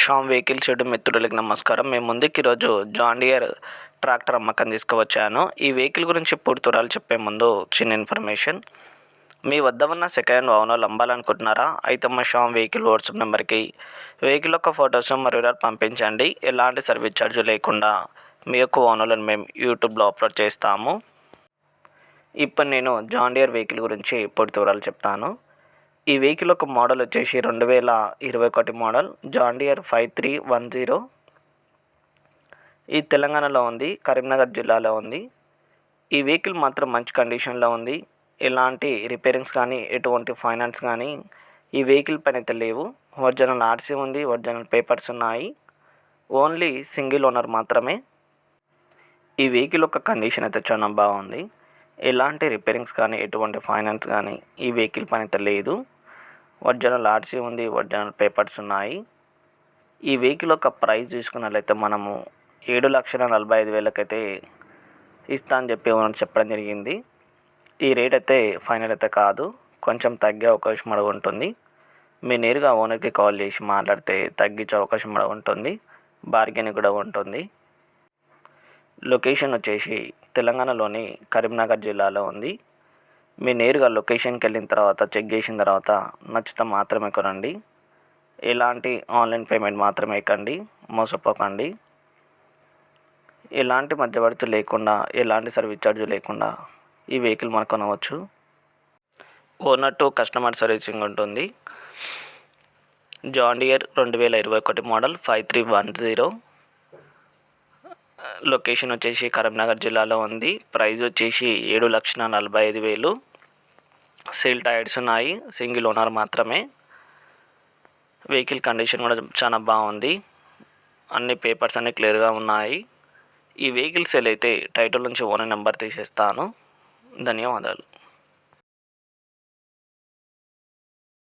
Sam vehicle shed మిత్రులకి నమస్కారం. మేము ముందుకు ఈరోజు జాన్ డియర్ ట్రాక్టర్ అమ్మకం తీసుకువచ్చాను. ఈ వెహికల్ గురించి పూర్తి వివరాలు చెప్పే ముందు చిన్న ఇన్ఫర్మేషన్. మీ వద్ద ఉన్న సెకండ్ వాహనాలు అమ్మాలనుకుంటున్నారా అయితే మా షామ్ వెహికల్ వాట్సాప్ నెంబర్కి వెహికల్ యొక్క ఫొటోస్ మరియు వివరాలు పంపించండి. ఎలాంటి సర్వీస్ ఛార్జ్ లేకుండా మీ యొక్క వాహనాలను మేము యూట్యూబ్లో అప్లోడ్ చేస్తాము. ఇప్పుడు నేను జాన్ డియర్ వెహికల్ గురించి పూర్తి వివరాలు చెప్తాను. ఈ వెహికల్ ఒక మోడల్ వచ్చేసి రెండు వేల ఇరవై ఒకటి model John Deere five three one zero. ఈ తెలంగాణలో ఉంది కరీంనగర్ జిల్లాలో ఉంది. ఈ వెహికల్ మాత్రం మంచి కండిషన్లో ఉంది. ఎలాంటి రిపేరింగ్స్ కానీ ఎటువంటి ఫైనాన్స్ కానీ ఈ వెహికల్ పైన అయితే లేవు. ఒరిజినల్ ఆర్సీ ఉంది ఒరిజినల్ పేపర్స్ ఉన్నాయి. ఓన్లీ సింగిల్ ఓనర్ మాత్రమే. ఈ వెహికల్ యొక్క కండిషన్ అయితే చాలా బాగుంది. ఎలాంటి రిపేరింగ్స్ కానీ ఎటువంటి ఫైనాన్స్ కానీ ఈ వెహికల్ పని అయితే లేదు. ఒరిజినల్ ఆర్సీ ఉంది ఒరిజినల్ పేపర్స్ ఉన్నాయి. ఈ వెహికల్ యొక్క ప్రైస్ చూసుకున్నట్లయితే మనము ఏడు లక్షల నలభై ఐదు వేలకైతే ఇస్తా అని చెప్పి ఓనర్ చెప్పడం జరిగింది. ఈ రేట్ అయితే ఫైనల్ అయితే కాదు కొంచెం తగ్గే అవకాశం కూడా ఉంటుంది. మీరు నేరుగా ఓనర్కి కాల్ చేసి మాట్లాడితే తగ్గించే అవకాశం కూడా ఉంటుంది బార్గెన్ కూడా ఉంటుంది. లొకేషన్ వచ్చేసి తెలంగాణలోని కరీంనగర్ జిల్లాలో ఉంది. మీరు నేరుగా లొకేషన్కి వెళ్ళిన తర్వాత చెక్ చేసిన తర్వాత నచ్చితే మాత్రమే కొనండి. ఎలాంటి ఆన్లైన్ పేమెంట్ మాత్రమే ఎక్కండి మోసపోకండి. ఎలాంటి మధ్యవర్తి లేకుండా ఎలాంటి సర్వీస్ ఛార్జ్ లేకుండా ఈ వెహికల్ మనం కొనవచ్చు. ఓనర్ టు కస్టమర్ సర్వీసింగ్ ఉంటుంది. జాన్ డియర్ రెండు వేల ఇరవై ఒకటి model five three one zero. Location వచ్చేసి కరీంనగర్ జిల్లాలో ఉంది. ప్రైస్ వచ్చేసి ఏడు లక్షల నలభై ఐదు వేలు. సేల్ టైర్స్ ఉన్నాయి. సింగిల్ ఓనర్ మాత్రమే. వెహికల్ కండిషన్ కూడా చాలా బాగుంది. అన్ని పేపర్స్ అన్నీ క్లియర్గా ఉన్నాయి. ఈ వెహికల్ సేల్ అయితే టైటిల్ నుంచి ఓనర్ నెంబర్ తీసేస్తాను. ధన్యవాదాలు.